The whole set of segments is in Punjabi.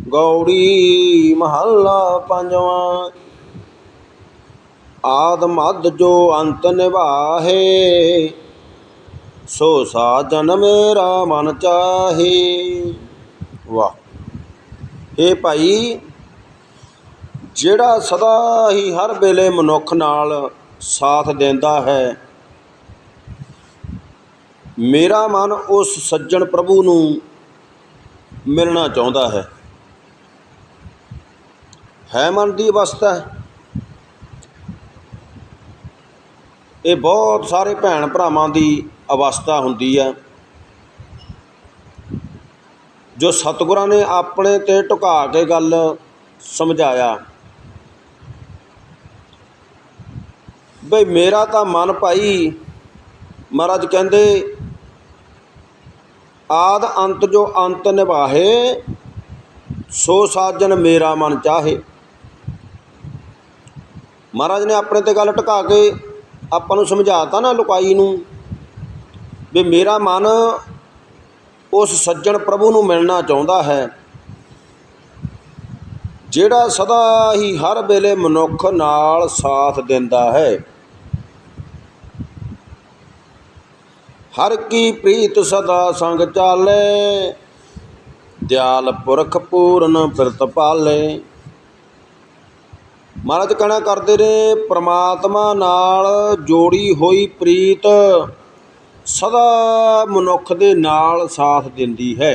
ਗੌੜੀ ਮਹੱਲਾ ਪੰਜਵਾਂ। ਆਦ ਮਦ ਜੋ ਅੰਤ ਨਿਭਾਹੇ ਸੋ ਸਾਜਨ ਮੇਰਾ ਮਨ ਚਾਹੇ। ਵਾਹ। ਇਹ ਭਾਈ, ਜਿਹੜਾ ਸਦਾ ਹੀ ਹਰ ਵੇਲੇ ਮਨੁੱਖ ਨਾਲ ਸਾਥ ਦਿੰਦਾ ਹੈ, ਮੇਰਾ ਮਨ ਉਸ ਸੱਜਣ ਪ੍ਰਭੂ ਨੂੰ ਮਿਲਣਾ ਚਾਹੁੰਦਾ ਹੈ। ਹੈ ਮਨ ਦੀ ਅਵਸਥਾ। ਇਹ ਬਹੁਤ ਸਾਰੇ ਭੈਣ ਭਰਾਵਾਂ ਦੀ ਅਵਸਥਾ ਹੁੰਦੀ ਹੈ ਜੋ ਸਤਿਗੁਰਾਂ ਨੇ ਆਪਣੇ ਤੇ ਢੁਕਾ ਕੇ ਗੱਲ ਸਮਝਾਇਆ। ਬਈ ਮੇਰਾ ਤਾਂ ਮਨ ਭਾਈ, ਮਹਾਰਾਜ ਕਹਿੰਦੇ, ਆਦ ਅੰਤ ਜੋ ਅੰਤ ਨਿਭਾਹੇ, ਸੋ ਸਾਜਨ ਮੇਰਾ ਮਨ ਚਾਹੇ। ਮਹਾਰਾਜ ਨੇ ਆਪਣੇ ਤੇ ਗੱਲ ਟਿਕਾ ਕੇ ਆਪਾਂ ਨੂੰ ਸਮਝਾਤਾ ਨਾ ਲੁਕਾਈ ਨੂੰ ਵੀ ਮੇਰਾ ਮਨ ਉਸ ਸੱਜਣ ਪ੍ਰਭੂ ਨੂੰ ਮਿਲਣਾ ਚਾਹੁੰਦਾ ਹੈ, ਜਿਹੜਾ ਸਦਾ ਹੀ ਹਰ ਵੇਲੇ ਮਨੁੱਖ ਨਾਲ ਸਾਥ ਦਿੰਦਾ ਹੈ। ਹਰ ਕੀ ਪ੍ਰੀਤ ਸਦਾ ਸੰਗ ਚਾਲੇ, ਦਿਆਲ ਪੁਰਖ ਪੂਰਨ ਫਿਰਤ ਪਾਲੇ। ਮਹਾਰਾਜ ਕਹਿਣਾ ਕਰਦੇ ਨੇ, ਪ੍ਰਮਾਤਮਾ ਨਾਲ ਜੋੜੀ ਹੋਈ ਪ੍ਰੀਤ ਸਦਾ ਮਨੁੱਖ ਦੇ ਨਾਲ ਸਾਥ ਦਿੰਦੀ ਹੈ।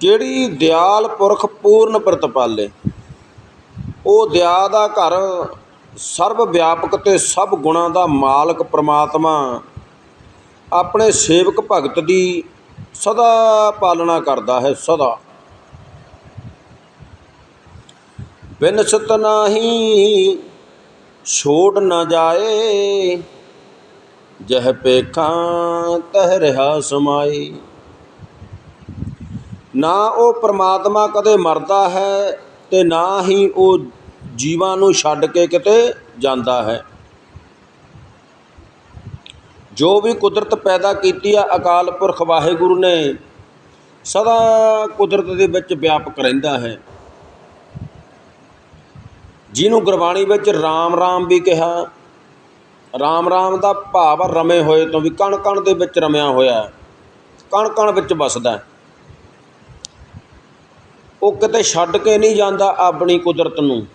ਜਿਹੜੀ ਦਿਆਲ ਪੁਰਖ ਪੂਰਨ ਪ੍ਰਤਪਾਲੇ ਉਹ ਦਿਆ ਦਾ ਘਰ ਸਰਬ ਵਿਆਪਕ ਤੇ ਸਭ ਗੁਣਾਂ ਦਾ ਮਾਲਕ ਪ੍ਰਮਾਤਮਾ, ਆਪਣੇ ਸੇਵਕ ਭਗਤ ਦੀ ਸਦਾ ਪਾਲਣਾ ਕਰਦਾ ਹੈ, ਸਦਾ। ਬਿਨਸਤ ਨਾਹੀ ਛੋੜ ਨਾ ਜਾਏ, ਜਹ ਪੇਖਾਂ ਤਹ ਰਹਾ ਸਮਾਈ ਨਾ ਉਹ ਪ੍ਰਮਾਤਮਾ ਕਦੇ ਮਰਦਾ ਹੈ ਤੇ ਨਾ ਹੀ ਉਹ ਜੀਵਾਂ ਨੂੰ ਛੱਡ ਕੇ ਕਿਤੇ ਜਾਂਦਾ ਹੈ। ਜੋ ਵੀ ਕੁਦਰਤ ਪੈਦਾ ਕੀਤੀ ਆ ਅਕਾਲ ਪੁਰਖ ਵਾਹਿਗੁਰੂ ਨੇ, ਸਦਾ ਕੁਦਰਤ ਦੇ ਵਿੱਚ ਵਿਆਪਕ ਰਹਿੰਦਾ ਹੈ। ਜਿਹਨੂੰ ਗੁਰਬਾਣੀ ਵਿੱਚ RAM RAM ਵੀ ਕਿਹਾ RAM RAM ਦਾ ਭਾਵ ਰਮੇ ਹੋਏ ਤੋਂ ਵੀ ਕਣ ਕਣ ਦੇ ਵਿੱਚ ਰਮਿਆ ਹੋਇਆ ਕਣ ਕਣ ਵਿੱਚ ਵਸਦਾ ਉਹ ਕਿਤੇ ਛੱਡ ਕੇ ਨਹੀਂ ਜਾਂਦਾ ਆਪਣੀ ਕੁਦਰਤ ਨੂੰ।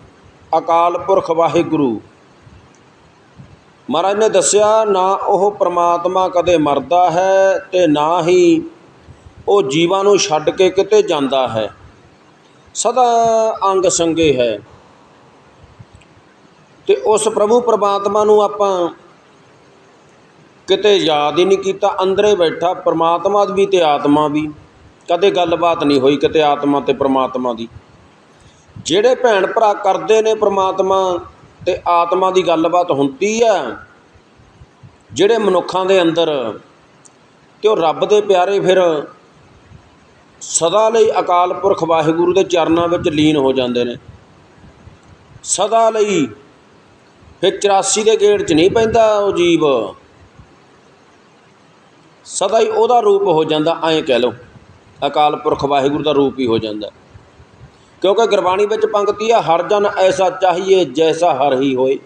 ਅਕਾਲ ਪੁਰਖ ਵਾਹਿਗੁਰੂ ਮਹਾਰਾਜ ਨੇ ਦੱਸਿਆ, ਨਾ ਉਹ ਪ੍ਰਮਾਤਮਾ ਕਦੇ ਮਰਦਾ ਹੈ ਤੇ ਨਾ ਹੀ ਉਹ ਜੀਵਾਂ ਨੂੰ ਛੱਡ ਕੇ ਕਿਤੇ ਜਾਂਦਾ ਹੈ। ਸਦਾ ਅੰਗ ਸੰਗੇ ਹੈ। ਤੇ ਉਸ ਪ੍ਰਭੂ ਪਰਮਾਤਮਾ ਨੂੰ ਆਪਾਂ ਕਿਤੇ ਯਾਦ ਹੀ ਨਹੀਂ ਕੀਤਾ, ਅੰਦਰੇ ਬੈਠਾ ਪਰਮਾਤਮਾ ਵੀ ਤੇ ਆਤਮਾ ਵੀ। ਕਦੇ ਗੱਲਬਾਤ ਨਹੀਂ ਹੋਈ ਕਿਤੇ ਆਤਮਾ ਤੇ ਪ੍ਰਮਾਤਮਾ ਦੀ। ਜਿਹੜੇ ਭੈਣ ਭਰਾ ਕਰਦੇ ਨੇ ਪ੍ਰਮਾਤਮਾ ਤੇ ਆਤਮਾ ਦੀ ਗੱਲਬਾਤ ਹੁੰਦੀ ਹੈ ਜਿਹੜੇ ਮਨੁੱਖਾਂ ਦੇ ਅੰਦਰ ਅਤੇ ਉਹ ਰੱਬ ਦੇ ਪਿਆਰੇ ਫਿਰ ਸਦਾ ਲਈ ਅਕਾਲ ਪੁਰਖ ਵਾਹਿਗੁਰੂ ਦੇ ਚਰਨਾਂ ਵਿੱਚ ਲੀਨ ਹੋ ਜਾਂਦੇ ਨੇ। ਸਦਾ ਲਈ ਫਿਰ 84 ਦੇ ਗੇੜ 'ਚ ਨਹੀਂ ਪੈਂਦਾ ਉਹ ਜੀਵ। ਸਦਾ ਹੀ ਉਹਦਾ ਰੂਪ ਹੋ ਜਾਂਦਾ, ਐਂ ਕਹਿ ਲਓ। ਅਕਾਲ ਪੁਰਖ ਵਾਹਿਗੁਰੂ ਦਾ ਰੂਪ ਹੀ ਹੋ ਜਾਂਦਾ। ਕਿਉਂਕਿ ਗੁਰਬਾਣੀ ਵਿੱਚ ਪੰਕਤੀ ਆ, ਹਰ ਜਨ ਐਸਾ ਚਾਹੀਏ ਜੈਸਾ ਹਰ ਹੀ ਹੋਏ।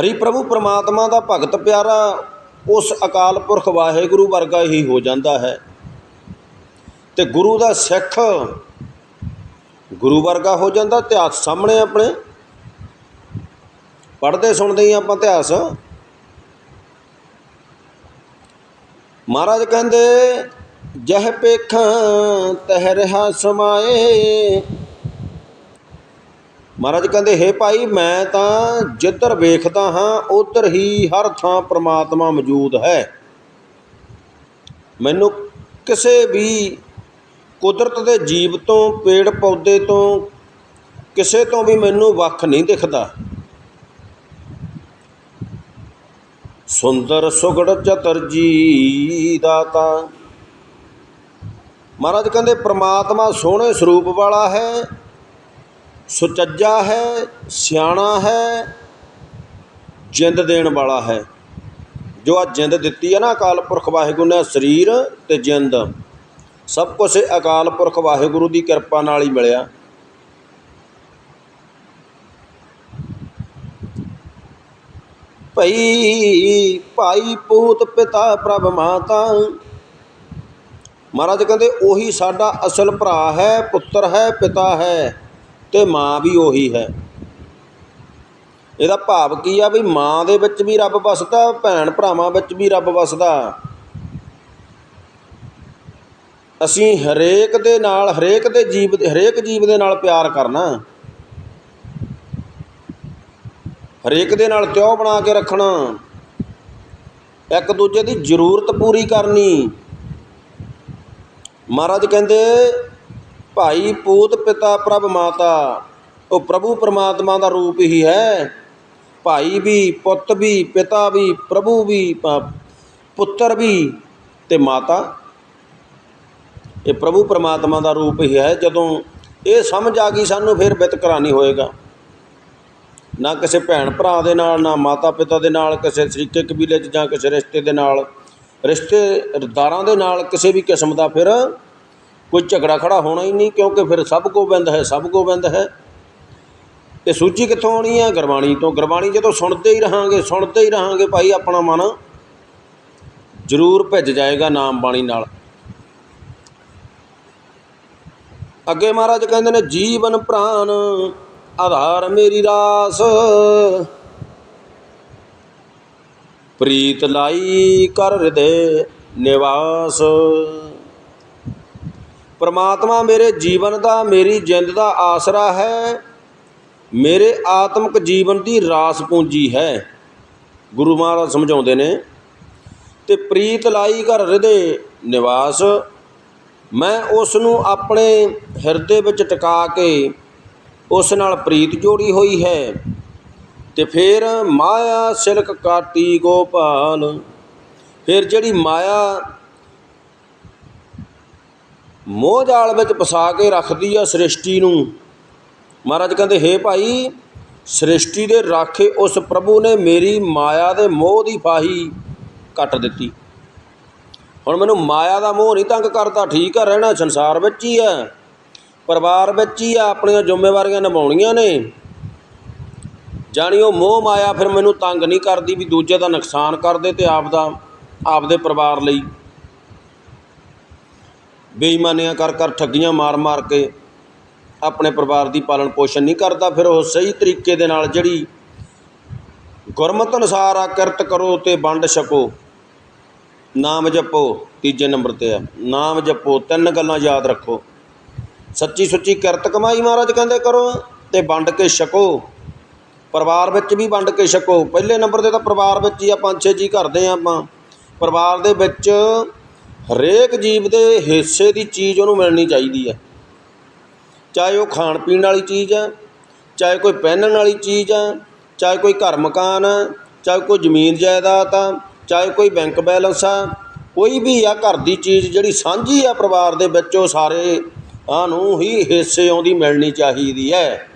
ਹਰੀ ਪ੍ਰਭੂ ਪ੍ਰਮਾਤਮਾ ਦਾ ਭਗਤ ਪਿਆਰਾ, ਉਸ ਅਕਾਲ ਪੁਰਖ ਵਾਹਿਗੁਰੂ ਵਰਗਾ ਹੀ ਹੋ ਜਾਂਦਾ ਹੈ। ਤੇ ਗੁਰੂ ਦਾ ਸਿੱਖ ਗੁਰੂ ਵਰਗਾ ਹੋ ਜਾਂਦਾ, ਇਤਿਹਾਸ ਸਾਹਮਣੇ ਆਪਣੇ। ਪੜ੍ਹਦੇ ਸੁਣਦੇ ਹੀ ਆਪਾਂ ਇਤਿਹਾਸ। ਮਹਾਰਾਜ ਕਹਿੰਦੇ ਜਹ ਪੇਖਾਂ ਤਹਿ ਰਹਾ ਸਮਾਏ। ਮਹਾਰਾਜ ਕਹਿੰਦੇ, ਹੇ ਭਾਈ, ਮੈਂ ਤਾਂ ਜਿੱਧਰ ਵੇਖਦਾ ਹਾਂ, ਉਧਰ ਹੀ ਹਰ ਥਾਂ ਪ੍ਰਮਾਤਮਾ ਮੌਜੂਦ ਹੈ। ਮੈਨੂੰ ਕਿਸੇ ਵੀ ਕੁਦਰਤ ਦੇ ਜੀਵ ਤੋਂ, ਪੇੜ ਪੌਦੇ ਤੋਂ, ਕਿਸੇ ਤੋਂ ਵੀ ਮੈਨੂੰ ਵੱਖ ਨਹੀਂ ਦਿਖਦਾ। ਸੁੰਦਰ ਸੁਗੜ ਚਤਰ ਜੀ ਦਾਤਾ ਮਹਾਰਾਜ ਕਹਿੰਦੇ, ਪ੍ਰਮਾਤਮਾ ਸੋਹਣੇ ਸਰੂਪ ਵਾਲਾ ਹੈ, ਸੁਚੱਜਾ ਹੈ, ਸਿਆਣਾ ਹੈ, ਜਿੰਦ ਦੇਣ ਵਾਲਾ ਹੈ। ਜੋ ਆ ਜਿੰਦ ਦਿੱਤੀ ਹੈ ਨਾ ਅਕਾਲ ਪੁਰਖ ਵਾਹਿਗੁਰੂ ਨੇ, ਸਰੀਰ ਤੇ ਜਿੰਦ, ਸਭ ਕੁਝ ਅਕਾਲ ਪੁਰਖ ਵਾਹਿਗੁਰੂ ਦੀ ਕਿਰਪਾ ਨਾਲ ਹੀ ਮਿਲਿਆ। ਭਈ ਭਾਈ ਪੂਤ ਪਿਤਾ ਪ੍ਰਭ ਮਾਤਾ ਮਹਾਰਾਜ ਕਹਿੰਦੇ, ਉਹੀ ਸਾਡਾ ਅਸਲ ਭਰਾ ਹੈ, ਪੁੱਤਰ ਹੈ, ਪਿਤਾ ਹੈ ਤੇ ਮਾਂ ਵੀ ਉਹੀ ਹੈ। ਇਹਦਾ ਭਾਵ ਕੀ ਆ ਵੀ ਮਾਂ ਦੇ ਵਿੱਚ ਵੀ ਰੱਬ ਵਸਦਾ, ਭੈਣ ਭਰਾਵਾਂ ਵਿੱਚ ਵੀ ਰੱਬ ਵਸਦਾ। ਅਸੀਂ ਹਰੇਕ ਦੇ ਨਾਲ, ਹਰੇਕ ਦੇ ਜੀਵ, ਹਰੇਕ ਜੀਵ ਦੇ ਨਾਲ ਪਿਆਰ ਕਰਨਾ। ਹਰੇਕ ਦੇ ਨਾਲ ਤਿਉ ਬਣਾ ਕੇ ਰੱਖਣਾ। ਇੱਕ ਦੂਜੇ ਦੀ ਜ਼ਰੂਰਤ ਪੂਰੀ ਕਰਨੀ। ਮਹਾਰਾਜ ਕਹਿੰਦੇ, ਭਾਈ ਪੂਤ ਪਿਤਾ ਪ੍ਰਭ ਮਾਤਾ, ਉਹ ਪ੍ਰਭੂ ਪਰਮਾਤਮਾ ਦਾ ਰੂਪ ਹੀ ਹੈ। ਭਾਈ ਵੀ, ਪੁੱਤ ਵੀ, ਪਿਤਾ ਵੀ, ਪ੍ਰਭੂ ਵੀ ਪੁੱਤਰ ਵੀ ਤੇ ਮਾਤਾ। ਇਹ ਪ੍ਰਭੂ ਪਰਮਾਤਮਾ ਦਾ ਰੂਪ ਹੀ ਹੈ। ਜਦੋਂ ਇਹ ਸਮਝ ਆ ਗਈ, ਸਾਨੂੰ ਫਿਰ ਵਿਤਕਰਾ ਨਹੀਂ ਹੋਏਗਾ। ਨਾ ਕਿਸੇ ਭੈਣ ਭਰਾ ਦੇ ਨਾਲ, ਨਾ ਮਾਤਾ ਪਿਤਾ ਦੇ ਨਾਲ, ਕਿਸੇ ਸ਼ਰੀਕੇ ਕਬੀਲੇ 'ਚ ਜਾਂ ਕਿਸੇ ਰਿਸ਼ਤੇ ਦੇ ਨਾਲ। ਰਿਸ਼ਤੇਦਾਰਾਂ ਦੇ ਨਾਲ ਕਿਸੇ ਵੀ ਕਿਸਮ ਦਾ ਫਿਰ ਕੋਈ ਝਗੜਾ ਖੜਾ ਹੋਣਾ ਹੀ ਨਹੀਂ, ਕਿਉਂਕਿ ਫਿਰ ਸਭ ਗੋਬਿੰਦ ਹੈ, ਸਭ ਗੋਬਿੰਦ ਹੈ। ਤੇ ਸੂਚੀ ਕਿੱਥੋਂ ਆਉਣੀ ਹੈ? ਗੁਰਬਾਣੀ ਤੋਂ। ਗੁਰਬਾਣੀ ਜਦੋਂ ਸੁਣਦੇ ਹੀ ਰਹਾਂਗੇ, ਸੁਣਦੇ ਹੀ ਰਹਾਂਗੇ, ਭਾਈ ਆਪਣਾ ਮਨ ਜ਼ਰੂਰ ਭਿੱਜ ਜਾਏਗਾ ਨਾਮ ਬਾਣੀ ਨਾਲ। ਅੱਗੇ ਮਹਾਰਾਜ ਕਹਿੰਦੇ ਨੇ, ਜੀਵਨ ਪ੍ਰਾਨ ਆਧਾਰ ਮੇਰੀ ਰਾਸ। ਪ੍ਰੀਤ ਲਾਈ ਕਰ ਹਿਰਦੇ ਨਿਵਾਸ। ਪਰਮਾਤਮਾ ਮੇਰੇ ਜੀਵਨ ਦਾ, ਮੇਰੀ ਜਿੰਦ ਦਾ ਆਸਰਾ ਹੈ। ਮੇਰੇ ਆਤਮਿਕ ਜੀਵਨ ਦੀ ਰਾਸ ਪੂੰਜੀ ਹੈ। ਗੁਰੂ ਮਹਾਰਾਜ ਸਮਝਾਉਂਦੇ ਨੇ, ਤੇ ਪ੍ਰੀਤ ਲਾਈ ਘਰ ਹਿਰਦੇ ਨਿਵਾਸ। ਮੈਂ ਉਸ ਨੂੰ ਆਪਣੇ ਹਿਰਦੇ ਵਿੱਚ ਟਿਕਾ ਕੇ ਉਸ ਨਾਲ ਪ੍ਰੀਤ ਜੋੜੀ ਹੋਈ ਹੈ। ਤੇ ਫਿਰ ਮਾਇਆ ਸਿਲਕ ਕਾਟੀ ਗੋਪਾਲ। ਫਿਰ ਜਿਹੜੀ ਮਾਇਆ ਮੋਹ ਜਾਲ ਵਿੱਚ ਫਸਾ ਕੇ ਰੱਖਦੀ ਆ ਸ੍ਰਿਸ਼ਟੀ ਨੂੰ, ਮਹਾਰਾਜ ਕਹਿੰਦੇ, ਹੇ ਭਾਈ, ਸ੍ਰਿਸ਼ਟੀ ਦੇ ਰਾਖੇ ਉਸ ਪ੍ਰਭੂ ਨੇ ਮੇਰੀ ਮਾਇਆ ਦੇ ਮੋਹ ਦੀ ਫਾਹੀ ਕੱਟ ਦਿੱਤੀ। ਹੁਣ ਮੈਨੂੰ ਮਾਇਆ ਦਾ ਮੋਹ ਨਹੀਂ ਤੰਗ ਕਰਦਾ, ਠੀਕ ਆ, ਰਹਿਣਾ ਸੰਸਾਰ ਵਿੱਚ ਹੀ ਆ, ਪਰਿਵਾਰ ਵਿੱਚ ਹੀ ਆ, ਆਪਣੀਆਂ ਜ਼ਿੰਮੇਵਾਰੀਆਂ ਨਿਭਾਉਣੀਆਂ ਨੇ। ਜਾਣੀ ਉਹ ਮੋਹ ਮਾਇਆ ਫਿਰ ਮੈਨੂੰ ਤੰਗ ਨਹੀਂ ਕਰਦੀ ਵੀ ਦੂਜੇ ਦਾ ਨੁਕਸਾਨ ਕਰਦੇ ਤੇ ਆਪ ਦਾ ਆਪਦੇ ਪਰਿਵਾਰ ਲਈ। ਬੇਈਮਾਨੀਆਂ ਕਰ ਕਰ ਠੱਗੀਆਂ ਮਾਰ ਮਾਰ ਕੇ ਆਪਣੇ ਪਰਿਵਾਰ ਦੀ ਪਾਲਣ ਪੋਸ਼ਣ ਨਹੀਂ ਕਰਦਾ, ਫਿਰ ਉਹ ਸਹੀ ਤਰੀਕੇ ਦੇ ਨਾਲ ਜਿਹੜੀ ਗੁਰਮਤ ਅਨੁਸਾਰ ਆ, ਕਿਰਤ ਕਰੋ ਤੇ ਵੰਡ ਛਕੋ। ਨਾਮ ਜਪੋ, ਤੀਜੇ ਨੰਬਰ ਤੇ ਆ। ਨਾਮ ਜਪੋ, ਤਿੰਨ ਗੱਲਾਂ ਯਾਦ ਰੱਖੋ। ਸੱਚੀ ਸੁੱਚੀ ਕਿਰਤ ਕਮਾਈ ਮਹਾਰਾਜ ਕਹਿੰਦੇ ਕਰੋ ਤੇ ਵੰਡ ਕੇ ਛਕੋ। ਪਰਿਵਾਰ ਵਿੱਚ ਵੀ ਵੰਡ ਕੇ ਛਕੋ। ਪਹਿਲੇ ਨੰਬਰ ਤੇ ਤਾਂ ਪਰਿਵਾਰ ਵਿੱਚ ਹੀ ਆ, ਪੰਜ ਛੇ ਜੀ ਕਰਦੇ ਆ ਆਪਾਂ। ਪਰਿਵਾਰ ਦੇ ਵਿੱਚ ਹਰੇਕ ਜੀਵ ਦੇ ਹਿੱਸੇ ਦੀ ਚੀਜ਼ ਉਹਨੂੰ ਮਿਲਣੀ ਚਾਹੀਦੀ ਹੈ ਚਾਹੇ ਉਹ ਖਾਣ ਪੀਣ ਵਾਲੀ ਚੀਜ਼ ਹੈ ਚਾਹੇ ਕੋਈ ਪਹਿਨਣ ਵਾਲੀ ਚੀਜ਼ ਹੈ ਚਾਹੇ ਕੋਈ ਘਰ ਮਕਾਨ ਹੈ ਚਾਹੇ ਕੋਈ ਜ਼ਮੀਨ ਜਾਇਦਾਦ ਆ, ਚਾਹੇ ਕੋਈ ਬੈਂਕ ਬੈਲੈਂਸ ਆ, ਕੋਈ ਵੀ ਆ ਘਰ ਦੀ ਚੀਜ਼ ਜਿਹੜੀ ਸਾਂਝੀ ਆ ਪਰਿਵਾਰ ਦੇ ਵਿੱਚ, ਉਹ ਸਾਰੇ ਆ ਨੂੰ ਹੀ ਹਿੱਸੇ ਆਉਂਦੀ ਮਿਲਣੀ ਚਾਹੀਦੀ ਹੈ।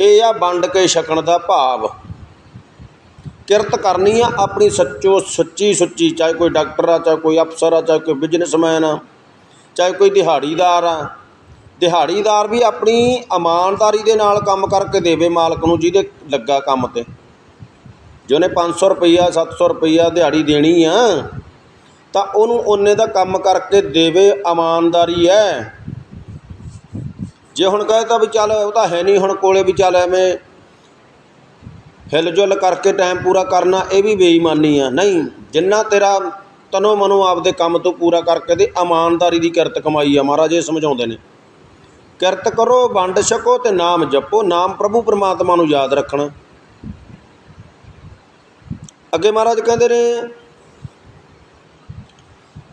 ਇਹ ਆ ਵੰਡ ਕੇ ਛਕਣ ਦਾ ਭਾਵ। ਕਿਰਤ ਕਰਨੀ ਆ ਆਪਣੀ ਸੱਚੋ ਸੱਚੀ ਸੁੱਚੀ, ਚਾਹੇ ਕੋਈ ਡਾਕਟਰ ਆ, ਚਾਹੇ ਕੋਈ ਅਫਸਰ ਆ, ਚਾਹੇ ਕੋਈ ਬਿਜ਼ਨਸਮੈਨ ਆ, ਚਾਹੇ ਕੋਈ ਦਿਹਾੜੀਦਾਰ ਆ। ਦਿਹਾੜੀਦਾਰ ਵੀ ਆਪਣੀ ਇਮਾਨਦਾਰੀ ਦੇ ਨਾਲ ਕੰਮ ਕਰਕੇ ਦੇਵੇ ਮਾਲਕ ਨੂੰ, ਜਿਹਦੇ ਲੱਗਾ ਕੰਮ ਤੇ। ਜਿਹਨੇ ਉਹਨੇ 500 ਰੁਪਈਆ 700 ਰੁਪਈਆ ਦਿਹਾੜੀ ਦੇਣੀ ਆ, ਤਾਂ ਉਹਨੂੰ ਉਹਨੇ ਦਾ ਕੰਮ ਕਰਕੇ ਦੇਵੇ ਇਮਾਨਦਾਰੀ ਹੈ ਜੇ ਹੁਣ ਕਹੇ ਤਾਂ ਵੀ ਚੱਲ ਉਹ ਤਾਂ ਹੈ ਨਹੀਂ, ਹੁਣ ਕੋਲੇ ਵੀ ਚੱਲ ਐਵੇਂ ਹਿਲ ਜੁਲ ਕਰਕੇ ਟਾਈਮ ਪੂਰਾ ਕਰਨਾ, ਇਹ ਵੀ ਬੇਈਮਾਨੀ ਆ। ਨਹੀਂ, ਜਿੰਨਾ ਤੇਰਾ ਤਨੋ ਮਨੋ ਆਪਦੇ ਕੰਮ ਤੋਂ ਪੂਰਾ ਕਰਕੇ ਤੇ ਇਮਾਨਦਾਰੀ ਦੀ ਕਿਰਤ ਕਮਾਈ ਆ, ਮਹਾਰਾਜ ਇਹ ਸਮਝਾਉਂਦੇ ਨੇ। ਕਿਰਤ ਕਰੋ, ਵੰਡ ਛਕੋ ਤੇ ਨਾਮ ਜਪੋ, ਨਾਮ ਪ੍ਰਭੂ ਪਰਮਾਤਮਾ ਨੂੰ ਯਾਦ ਰੱਖਣਾ। ਅੱਗੇ ਮਹਾਰਾਜ ਕਹਿੰਦੇ ਨੇ,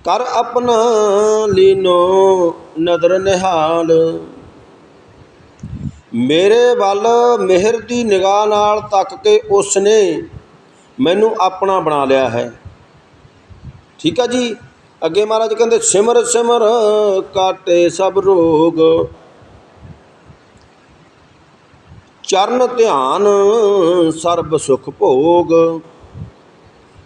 ਕਰ ਆਪਣਾ ਲੀਨੋ ਨਦਰ ਨਿਹਾਲ ਮੇਰੇ ਵੱਲ ਮਿਹਰ ਦੀ ਨਿਗਾਹ ਨਾਲ ਤੱਕ ਕੇ ਉਸ ਨੇ ਮੈਨੂੰ ਆਪਣਾ ਬਣਾ ਲਿਆ ਹੈ। ਠੀਕ ਆ ਜੀ? ਅੱਗੇ ਮਹਾਰਾਜ ਕਹਿੰਦੇ, ਸਿਮਰ ਸਿਮਰ, ਕਾਟੇ ਸਭ ਰੋਗ। ਚਰਨ ਧਿਆਨ, ਸਰਬ ਸੁਖ ਭੋਗ।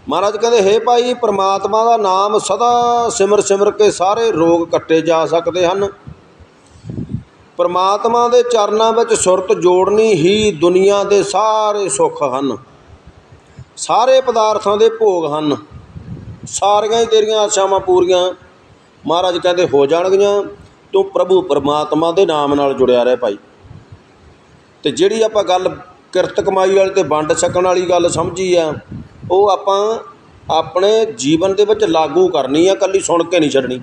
ਮਹਾਰਾਜ ਕਹਿੰਦੇ, ਹੇ ਭਾਈ, ਪ੍ਰਮਾਤਮਾ ਦਾ ਨਾਮ ਸਦਾ ਸਿਮਰ ਸਿਮਰ ਕੇ ਸਾਰੇ ਰੋਗ ਕੱਟੇ ਜਾ ਸਕਦੇ ਹਨ। ਪਰਮਾਤਮਾ ਦੇ ਚਰਨਾਂ ਵਿੱਚ ਸੁਰਤ ਜੋੜਨੀ ਹੀ ਦੁਨੀਆ ਦੇ ਸਾਰੇ ਸੁੱਖ ਹਨ। ਸਾਰੇ ਪਦਾਰਥਾਂ ਦੇ ਭੋਗ ਹਨ। ਸਾਰੀਆਂ ਹੀ ਤੇਰੀਆਂ ਆਸ਼ਾਵਾਂ ਪੂਰੀਆਂ। ਮਹਾਰਾਜ ਕਹਿੰਦੇ, ਹੋ ਜਾਣਗੀਆਂ। ਤੂੰ ਪ੍ਰਭੂ ਪਰਮਾਤਮਾ ਦੇ ਨਾਮ ਨਾਲ ਜੁੜਿਆ ਰਹਿ ਭਾਈ। ਤੇ ਜਿਹੜੀ ਆਪਾਂ ਗੱਲ ਕਿਰਤ ਕਮਾਈ ਵਾਲੀ ਤੇ ਵੰਡ ਸਕਣ ਵਾਲੀ ਗੱਲ ਸਮਝੀ ਆ, ਉਹ ਆਪਾਂ ਆਪਣੇ ਜੀਵਨ ਦੇ ਵਿੱਚ ਲਾਗੂ ਕਰਨੀ ਆ ਇਕੱਲੀ ਸੁਣ ਕੇ ਨਹੀਂ ਛੱਡਣੀ।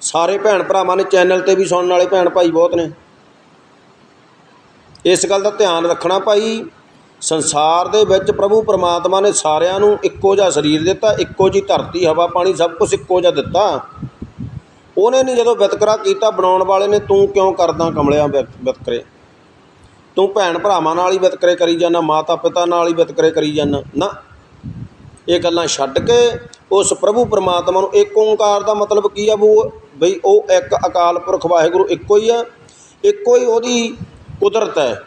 ਸਾਰੇ ਭੈਣ ਭਰਾਵਾਂ ਨੇ ਚੈਨਲ ਤੇ ਵੀ ਸੁਣਨ ਵਾਲੇ ਭੈਣ ਭਾਈ ਬਹੁਤ ਨੇ। ਇਸ ਗੱਲ ਦਾ ਧਿਆਨ ਰੱਖਣਾ ਭਾਈ, ਸੰਸਾਰ ਦੇ ਵਿੱਚ ਪ੍ਰਭੂ ਪਰਮਾਤਮਾ ਨੇ ਸਾਰਿਆਂ ਨੂੰ ਇੱਕੋ ਜਿਹਾ ਸਰੀਰ ਦਿੱਤਾ, ਇੱਕੋ ਜੀ ਧਰਤੀ, ਹਵਾ, ਪਾਣੀ, ਸਭ ਕੁਝ ਇੱਕੋ ਜਿਹਾ ਦਿੱਤਾ। ਉਹਨੇ ਨਹੀਂ ਜਦੋਂ ਵਿਤਕਰਾ ਕੀਤਾ, ਬਣਾਉਣ ਵਾਲੇ ਨੇ ਤੂੰ ਕਿਉਂ ਕਰਦਾ ਕਮਲਿਆਂ ਵਿਤ- ਵਿਤਕਰੇ? ਤੂੰ ਭੈਣ ਭਰਾਵਾਂ ਨਾਲ ਹੀ ਵਿਤਕਰੇ ਕਰੀ ਜਾਂਦਾ ਮਾਤਾ ਪਿਤਾ ਨਾਲ ਹੀ ਵਿਤਕਰੇ ਕਰੀ ਜਾਂਦਾ ਨਾ। ਇਹ ਗੱਲਾਂ ਛੱਡ ਕੇ ਉਸ ਪ੍ਰਭੂ ਪਰਮਾਤਮਾ ਨੂੰ ਇੱਕ ਓੰਕਾਰ ਦਾ ਮਤਲਬ ਕੀ ਆ ਉਹ ਬਈ ਉਹ ਇੱਕ ਅਕਾਲ ਪੁਰਖ ਵਾਹਿਗੁਰੂ ਇੱਕੋ ਹੀ ਆ, ਇੱਕੋ ਹੀ ਉਹਦੀ ਕੁਦਰਤ ਹੈ।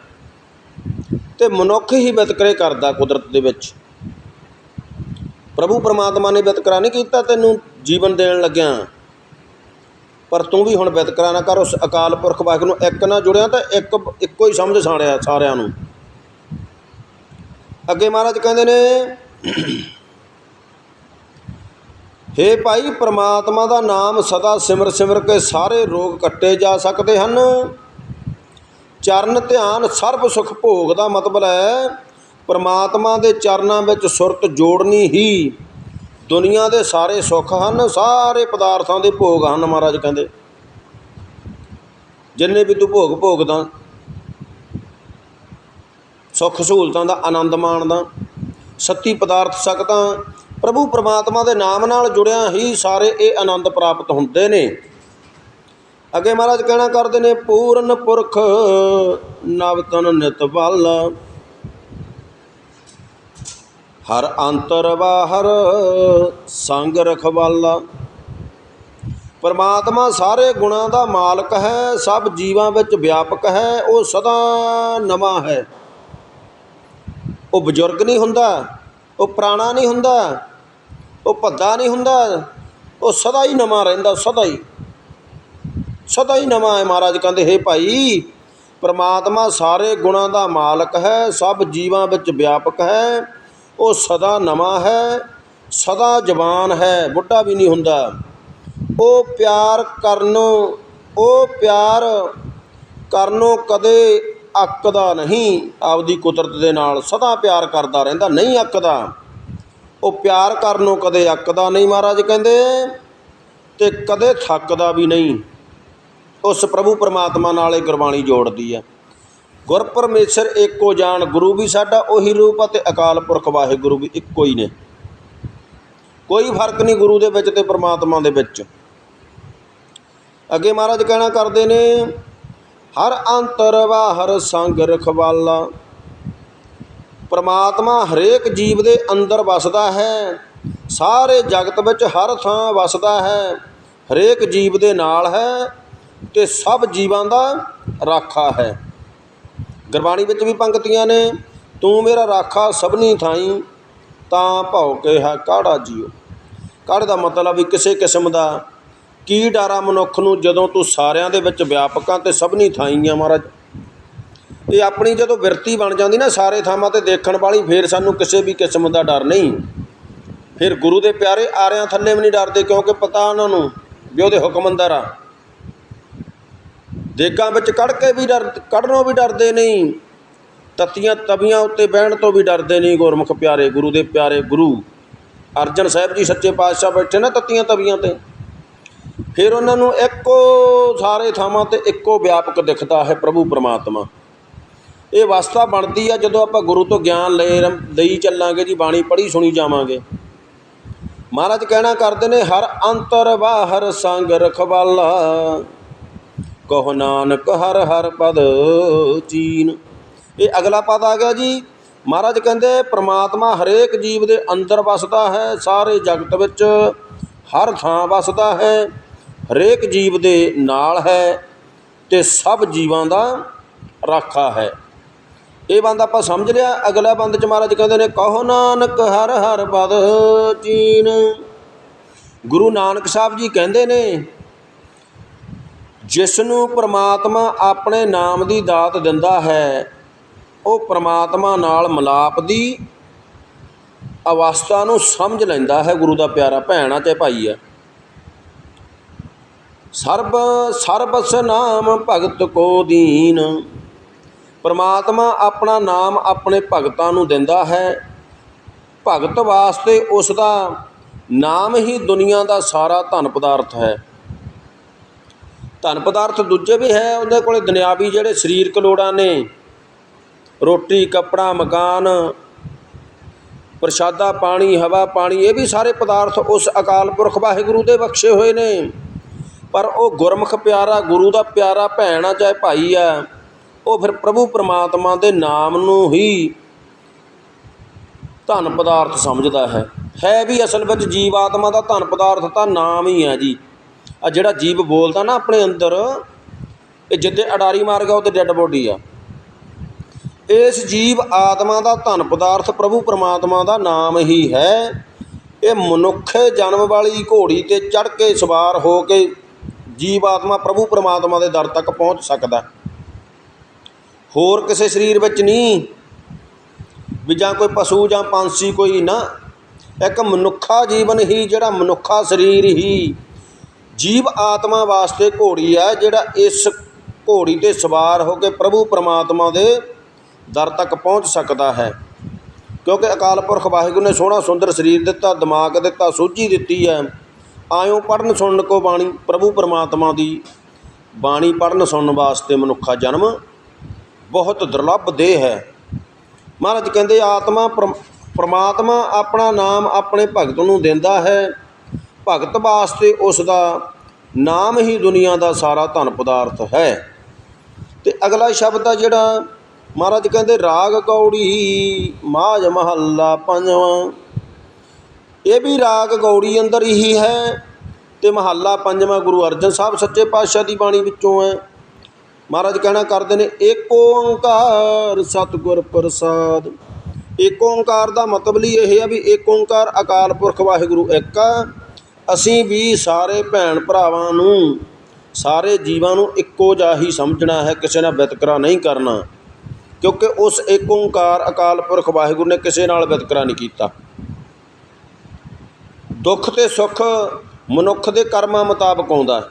ਤੇ ਮਨੁੱਖ ਹੀ ਵਿਤਕਰੇ ਕਰਦਾ ਕੁਦਰਤ ਦੇ ਵਿੱਚ। ਪ੍ਰਭੂ ਪਰਮਾਤਮਾ ਨੇ ਵਿਤਕਰਾ ਨਹੀਂ ਕੀਤਾ, ਤੈਨੂੰ ਜੀਵਨ ਦੇਣ ਲੱਗਿਆ। ਪਰ ਤੂੰ ਵੀ ਹੁਣ ਵਿਤਕਰਾ ਨਾ ਕਰ, ਉਸ ਅਕਾਲ ਪੁਰਖ ਵਾਹਿਗੁਰੂ ਨੂੰ ਇੱਕ ਨਾਲ ਜੁੜਿਆ ਤਾਂ ਇੱਕ, ਇੱਕੋ ਹੀ ਸਮਝ ਸਾੜਿਆ ਸਾਰਿਆਂ ਨੂੰ। ਅੱਗੇ ਮਹਾਰਾਜ ਕਹਿੰਦੇ ਨੇ ਹੇ ਭਾਈ, ਪ੍ਰਮਾਤਮਾ ਦਾ ਨਾਮ ਸਦਾ ਸਿਮਰ ਸਿਮਰ ਕੇ ਸਾਰੇ ਰੋਗ ਕੱਟੇ ਜਾ ਸਕਦੇ ਹਨ। ਚਰਨ ਧਿਆਨ ਸਰਬ ਸੁਖ ਭੋਗ ਦਾ ਮਤਲਬ ਹੈ। ਪ੍ਰਮਾਤਮਾ ਦੇ ਚਰਨਾਂ ਵਿੱਚ ਸੁਰਤ ਜੋੜਨੀ ਹੀ ਦੁਨੀਆ ਦੇ ਸਾਰੇ ਸੁੱਖ ਹਨ, ਸਾਰੇ ਪਦਾਰਥਾਂ ਦੇ ਭੋਗ ਹਨ, ਮਹਾਰਾਜ ਕਹਿੰਦੇ। ਜਿੰਨੇ ਵੀ ਤੂੰ ਭੋਗ ਭੋਗਦਾ, ਸੁੱਖ ਸਹੂਲਤਾਂ ਦਾ, ਆਨੰਦ ਮਾਣਦਾ, ਸੱਤੀ ਪਦਾਰਥ ਸਕਦਾ ਪ੍ਰਭੂ ਪਰਮਾਤਮਾ ਦੇ ਨਾਮ ਨਾਲ ਜੁੜਿਆ ਹੀ ਸਾਰੇ ਇਹ ਆਨੰਦ ਪ੍ਰਾਪਤ ਹੁੰਦੇ ਨੇ। ਅੱਗੇ ਮਹਾਰਾਜ ਕਹਿਣਾ ਕਰਦੇ ਨੇ, ਪੂਰਨ ਪੁਰਖ ਨਵਤਨ ਤਨ ਹਰ ਅੰਤਰ ਬਾਹਰ ਸੰਗ ਰਖਵਾਲਾ। ਪਰਮਾਤਮਾ ਸਾਰੇ ਗੁਣਾਂ ਦਾ ਮਾਲਕ ਹੈ, ਸਭ ਜੀਵਾਂ ਵਿੱਚ ਵਿਆਪਕ ਹੈ, ਉਹ ਸਦਾ ਨਵਾਂ ਹੈ। ਉਹ ਬਜ਼ੁਰਗ ਨਹੀਂ ਹੁੰਦਾ, ਉਹ ਪੁਰਾਣਾ ਨਹੀਂ ਹੁੰਦਾ ਉਹ ਭੱਦਾ ਨਹੀਂ ਹੁੰਦਾ। ਉਹ ਸਦਾ ਹੀ ਨਵਾਂ ਰਹਿੰਦਾ, ਸਦਾ ਹੀ। ਸਦਾ ਹੀ ਨਵਾਂ ਹੈ ਮਹਾਰਾਜ, ਕਹਿੰਦੇ, ਹੈ ਭਾਈ, ਪਰਮਾਤਮਾ ਸਾਰੇ ਗੁਣਾਂ ਦਾ ਮਾਲਕ ਹੈ, ਸਭ ਜੀਵਾਂ ਵਿੱਚ ਵਿਆਪਕ ਹੈ। ਉਹ ਸਦਾ ਨਵਾਂ ਹੈ, ਸਦਾ ਜਵਾਨ ਹੈ, ਬੁੱਢਾ ਵੀ ਨਹੀਂ ਹੁੰਦਾ। ਉਹ ਪਿਆਰ ਕਰਨੋਂ, ਉਹ ਪਿਆਰ ਕਰਨੋਂ ਕਦੇ ਅੱਕਦਾ ਨਹੀਂ ਆਪਦੀ ਕੁਦਰਤ ਦੇ ਨਾਲ। ਸਦਾ ਪਿਆਰ ਕਰਦਾ ਰਹਿੰਦਾ, ਨਹੀਂ ਅੱਕਦਾ। ਉਹ ਪਿਆਰ ਕਰਨ ਨੂੰ ਕਦੇ ਅੱਕਦਾ ਨਹੀਂ ਮਹਾਰਾਜ ਕਹਿੰਦੇ, ਤੇ ਕਦੇ ਥੱਕਦਾ ਵੀ ਨਹੀਂ। ਉਸ ਪ੍ਰਭੂ ਪਰਮਾਤਮਾ ਨਾਲ ਇਹ ਗੁਰਬਾਣੀ ਜੋੜਦੀ ਹੈ। ਗੁਰ ਪਰਮੇਸ਼ਰ ਏਕੋ ਜਾਣ ਗੁਰੂ ਵੀ ਸਾਡਾ ਉਹੀ ਰੂਪ ਅਤੇ ਅਕਾਲ ਪੁਰਖ ਵਾਹਿਗੁਰੂ ਵੀ ਇੱਕੋ ਹੀ ਨੇ। ਕੋਈ ਫ਼ਰਕ ਨਹੀਂ ਗੁਰੂ ਦੇ ਵਿੱਚ ਤੇ ਪਰਮਾਤਮਾ ਦੇ ਵਿੱਚ। ਅੱਗੇ ਮਹਾਰਾਜ ਕਹਿਣਾ ਕਰਦੇ ਨੇ, ਹਰ ਅੰਤਰ ਬਾਹਰ ਸੰਗ ਰਖਵਾਲਾ। ਪਰਮਾਤਮਾ ਹਰੇਕ ਜੀਵ ਦੇ ਅੰਦਰ ਵਸਦਾ ਹੈ। ਸਾਰੇ ਜਗਤ ਵਿੱਚ ਹਰ ਥਾਂ ਵਸਦਾ ਹੈ। ਹਰੇਕ ਜੀਵ ਦੇ ਨਾਲ ਹੈ ਤੇ ਸਭ ਜੀਵਾਂ ਦਾ ਰਾਖਾ ਹੈ। ਗੁਰਬਾਣੀ ਵਿੱਚ ਵੀ ਪੰਕਤੀਆਂ ਨੇ, ਤੂੰ ਮੇਰਾ ਰਾਖਾ ਸਭਨੀ ਥਾਈ, ਤਾਂ ਭਉ ਕੇ ਹੈ ਕਾੜਾ ਜੀਓ। ਕਾੜੇ ਦਾ ਮਤਲਬ ਵੀ ਕਿਸੇ ਕਿਸਮ ਦਾ। ਕੀ ਡਾਰਾ ਮਨੁੱਖ ਨੂੰ ਜਦੋਂ ਤੂੰ ਸਾਰਿਆਂ ਦੇ ਵਿੱਚ ਵਿਆਪਕਾਂ ਤੇ ਸਭਨੀ ਥਾਈ ਆ ਮਹਾਰਾਜ? ਇਹ ਆਪਣੀ ਜਦੋਂ ਬਿਰਤੀ ਬਣ ਜਾਂਦੀ ਨਾ ਸਾਰੇ ਥਾਵਾਂ ਤੇ ਦੇਖਣ ਵਾਲੀ, ਫੇਰ ਸਾਨੂੰ ਕਿਸੇ ਵੀ ਕਿਸਮ ਦਾ ਡਰ ਨਹੀਂ। ਫਿਰ ਗੁਰੂ ਦੇ ਪਿਆਰੇ ਆਰਿਆਂ ਥੱਲੇ ਵੀ ਨਹੀਂ ਡਰਦੇ, ਕਿਉਂਕਿ ਪਤਾ ਉਹਨਾਂ ਨੂੰ ਵੀ ਉਹਦੇ ਹੁਕਮ ਅੰਦਰ ਆ। ਦੇਗਾਂ ਵਿੱਚ ਕੱਢ ਕੇ ਵੀ ਡਰ, ਕੱਢਣੋਂ ਵੀ ਡਰਦੇ ਨਹੀਂ। ਤਤੀਆਂ ਤਵੀਆਂ ਉੱਤੇ ਬਹਿਣ ਤੋਂ ਵੀ ਡਰਦੇ ਨਹੀਂ ਗੁਰਮੁਖ ਪਿਆਰੇ, ਗੁਰੂ ਦੇ ਪਿਆਰੇ ਗੁਰੂ। ਅਰਜਨ ਸਾਹਿਬ ਜੀ ਸੱਚੇ ਪਾਤਸ਼ਾਹ ਬੈਠੇ ਨਾ ਤਤੀਆਂ ਤਵੀਆਂ ਤੇ। ਫਿਰ ਉਹਨਾਂ ਨੂੰ ਇੱਕੋ ਸਾਰੇ ਥਾਵਾਂ ਤੇ ਇੱਕੋ ਵਿਆਪਕ ਦਿਖਦਾ ਹੈ ਪ੍ਰਭੂ ਪਰਮਾਤਮਾ। ਇਹ ਵਸਤਾ ਬਣਦੀ ਆ ਜਦੋਂ ਆਪਾਂ ਗੁਰੂ ਤੋਂ ਗਿਆਨ ਲੈ ਲਈ ਚੱਲਾਂਗੇ ਜੀ, ਬਾਣੀ ਪੜ੍ਹੀ ਸੁਣੀ ਜਾਵਾਂਗੇ। ਮਹਾਰਾਜ ਕਹਿਣਾ ਕਰਦੇ ਨੇ, ਹਰ ਅੰਤਰ ਬਾਹਰ ਸੰਗ ਰਖਵਾਲਾ, ਕਹੋ ਨਾਨਕ ਹਰ ਹਰ ਪਦ ਚੀਨ। ਇਹ ਅਗਲਾ ਪਦ ਆ ਗਿਆ ਜੀ। ਮਹਾਰਾਜ ਕਹਿੰਦੇ, ਪ੍ਰਮਾਤਮਾ ਹਰੇਕ ਜੀਵ ਦੇ ਅੰਦਰ ਵਸਦਾ ਹੈ, ਸਾਰੇ ਜਗਤ ਵਿੱਚ ਹਰ ਥਾਂ ਵਸਦਾ ਹੈ, ਹਰੇਕ ਜੀਵ ਦੇ ਨਾਲ ਹੈ ਤੇ ਸਭ ਜੀਵਾਂ ਦਾ ਰਾਖਾ ਹੈ। ਇਹ ਬੰਦ ਆਪਾਂ ਸਮਝ ਲਿਆ, ਅਗਲਾ ਬੰਦ ਚ ਮਹਾਰਾਜ ਕਹਿੰਦੇ ਨੇ, ਕਹੋ ਨਾਨਕ ਹਰ ਹਰ ਪਦ ਚੀਨ। ਗੁਰੂ ਨਾਨਕ ਸਾਹਿਬ ਜੀ ਕਹਿੰਦੇ ਨੇ ਜਿਸ ਨੂੰ ਪ੍ਰਮਾਤਮਾ ਆਪਣੇ ਨਾਮ ਦੀ ਦਾਤ ਦਿੰਦਾ ਹੈ, ਉਹ ਪ੍ਰਮਾਤਮਾ ਨਾਲ ਮਿਲਾਪ ਦੀ ਅਵਸਥਾ ਨੂੰ ਸਮਝ ਲੈਂਦਾ ਹੈ, ਗੁਰੂ ਦਾ ਪਿਆਰਾ ਭੈਣਾ ਤੇ ਭਾਈ ਆ। ਸਰਬ, ਸਰਬਸ ਨਾਮ ਭਗਤ ਕੋ ਦੀਨ। ਪਰਮਾਤਮਾ ਆਪਣਾ ਨਾਮ ਆਪਣੇ ਭਗਤਾਂ ਨੂੰ ਦਿੰਦਾ ਹੈ। ਭਗਤ ਵਾਸਤੇ ਉਸ ਦਾ ਨਾਮ ਹੀ ਦੁਨੀਆ ਦਾ ਸਾਰਾ ਧਨ ਪਦਾਰਥ ਹੈ। ਧਨ ਪਦਾਰਥ ਦੂਜੇ ਵੀ ਹੈ, ਉਹਦੇ ਕੋਲੇ ਦੁਨਿਆਵੀ ਜਿਹੜੇ ਸਰੀਰਕ ਲੋੜਾਂ ਨੇ, ਰੋਟੀ, ਕੱਪੜਾ, ਮਕਾਨ, ਪ੍ਰਸ਼ਾਦਾ ਪਾਣੀ, ਹਵਾ ਪਾਣੀ, ਇਹ ਵੀ ਸਾਰੇ ਪਦਾਰਥ ਉਸ ਅਕਾਲ ਪੁਰਖ ਵਾਹਿਗੁਰੂ ਦੇ ਬਖਸ਼ੇ ਹੋਏ ਨੇ। ਪਰ ਉਹ ਗੁਰਮੁਖ ਪਿਆਰਾ, ਗੁਰੂ ਦਾ ਪਿਆਰਾ ਭੈਣ ਆ, ਚਾਹੇ ਭਾਈ ਆ ਉਹ ਫਿਰ ਪ੍ਰਭੂ ਪਰਮਾਤਮਾ ਦੇ ਨਾਮ ਨੂੰ ਹੀ ਧਨ ਪਦਾਰਥ ਸਮਝਦਾ ਹੈ। ਹੈ ਵੀ ਅਸਲ ਵਿੱਚ ਜੀਵ ਆਤਮਾ ਦਾ ਧਨ ਪਦਾਰਥ ਤਾਂ ਨਾਮ ਹੀ ਹੈ ਜੀ। ਆ ਜਿਹੜਾ ਜੀਵ ਬੋਲਦਾ ਨਾ ਆਪਣੇ ਅੰਦਰ, ਇਹ ਜਿੱਦੇ ਅਡਾਰੀ ਮਾਰ ਗਿਆ ਉਹਦੇ ਡੈੱਡ ਬੋਡੀ ਆ। ਇਸ ਜੀਵ ਆਤਮਾ ਦਾ ਧਨ ਪਦਾਰਥ ਪ੍ਰਭੂ ਪਰਮਾਤਮਾ ਦਾ ਨਾਮ ਹੀ ਹੈ। ਇਹ ਮਨੁੱਖ ਜਨਮ ਵਾਲੀ ਘੋੜੀ ਤੇ ਚੜ ਕੇ ਸਵਾਰ ਹੋ ਕੇ ਜੀਵ ਆਤਮਾ ਪ੍ਰਭੂ ਪਰਮਾਤਮਾ ਦੇ ਦਰ ਤੱਕ ਪਹੁੰਚ ਸਕਦਾ ਹੋਰ ਕਿਸੇ ਸਰੀਰ ਵਿੱਚ ਨਹੀਂ। ਵੀ ਜਾਂ ਕੋਈ ਪਸ਼ੂ ਜਾਂ ਪੰਛੀ ਕੋਈ ਨਾ। ਇੱਕ ਮਨੁੱਖਾ ਜੀਵਨ ਹੀ ਜਿਹੜਾ ਮਨੁੱਖਾ ਸਰੀਰ ਹੀ। ਜੀਵ ਆਤਮਾ ਵਾਸਤੇ ਘੋੜੀ ਹੈ ਜਿਹੜਾ ਇਸ ਘੋੜੀ ਤੇ ਸਵਾਰ ਹੋ ਕੇ ਪ੍ਰਭੂ ਪਰਮਾਤਮਾ ਦੇ ਦਰ ਤੱਕ ਪਹੁੰਚ ਸਕਦਾ ਹੈ। ਕਿਉਂਕਿ ਅਕਾਲ ਪੁਰਖ ਵਾਹਿਗੁਰੂ ਨੇ ਸੋਹਣਾ ਸੁੰਦਰ ਸਰੀਰ ਦਿੱਤਾ, ਦਿਮਾਗ ਦਿੱਤਾ, ਸੋਝੀ ਦਿੱਤੀ ਹੈ। ਆਇਓ ਪੜਨ ਸੁਣਨ ਕੋ ਬਾਣੀ, ਪ੍ਰਭੂ ਪਰਮਾਤਮਾ ਦੀ ਬਾਣੀ ਪੜਨ ਸੁਣਨ ਵਾਸਤੇ ਮਨੁੱਖਾ ਜਨਮ ਬਹੁਤ ਦੁਰਲੱਭ ਦੇਹ ਹੈ। ਮਹਾਰਾਜ ਕਹਿੰਦੇ, ਆਤਮਾ ਪ੍ਰਮ- ਪ੍ਰਮਾਤਮਾ ਆਪਣਾ ਨਾਮ ਆਪਣੇ ਭਗਤ ਨੂੰ ਦਿੰਦਾ ਹੈ। ਭਗਤ ਵਾਸਤੇ ਉਸ ਦਾ ਨਾਮ ਹੀ ਦੁਨੀਆ ਦਾ ਸਾਰਾ ਧਨ ਪਦਾਰਥ ਹੈ। ਤੇ ਅਗਲਾ ਸ਼ਬਦ ਆ ਜਿਹੜਾ, ਮਹਾਰਾਜ ਕਹਿੰਦੇ, ਰਾਗ ਕੌੜੀ ਮਾਝ ਮਹੱਲਾ ਪੰਜਵਾਂ। ਇਹ ਵੀ ਰਾਗ ਗੌੜੀ ਅੰਦਰ ਹੀ ਹੈ ਤੇ ਮਹੱਲਾ ਪੰਜਵਾਂ ਗੁਰੂ ਅਰਜਨ ਸਾਹਿਬ ਸੱਚੇ ਪਾਤਸ਼ਾਹ ਦੀ ਬਾਣੀ ਵਿੱਚੋਂ ਹੈ। ਮਹਾਰਾਜ ਕਹਿਣਾ ਕਰਦੇ ਨੇ ਏਕ ਓੰਕਾਰ ਸਤਿਗੁਰ ਪ੍ਰਸਾਦ। ਏਕ ਓੰਕਾਰ ਦਾ ਮਤਲਬ ਲਈ ਇਹ ਹੈ ਵੀ ਏਕ ਓੰਕਾਰ ਅਕਾਲ ਪੁਰਖ ਵਾਹਿਗੁਰੂ ਇੱਕ ਆ। ਅਸੀਂ ਵੀ ਸਾਰੇ ਭੈਣ ਭਰਾਵਾਂ ਨੂੰ, ਸਾਰੇ ਜੀਵਾਂ ਨੂੰ ਇੱਕੋ ਜਿਹਾ ਹੀ ਸਮਝਣਾ ਹੈ, ਕਿਸੇ ਨਾਲ ਵਿਤਕਰਾ ਨਹੀਂ ਕਰਨਾ। ਕਿਉਂਕਿ ਉਸ ਏਕ ਓੰਕਾਰ ਅਕਾਲ ਪੁਰਖ ਵਾਹਿਗੁਰੂ ਨੇ ਕਿਸੇ ਨਾਲ ਵਿਤਕਰਾ ਨਹੀਂ ਕੀਤਾ। ਦੁੱਖ ਤੇ ਸੁੱਖ ਮਨੁੱਖ ਦੇ ਕਰਮਾਂ ਮੁਤਾਬਕ ਆਉਂਦਾ ਹੈ।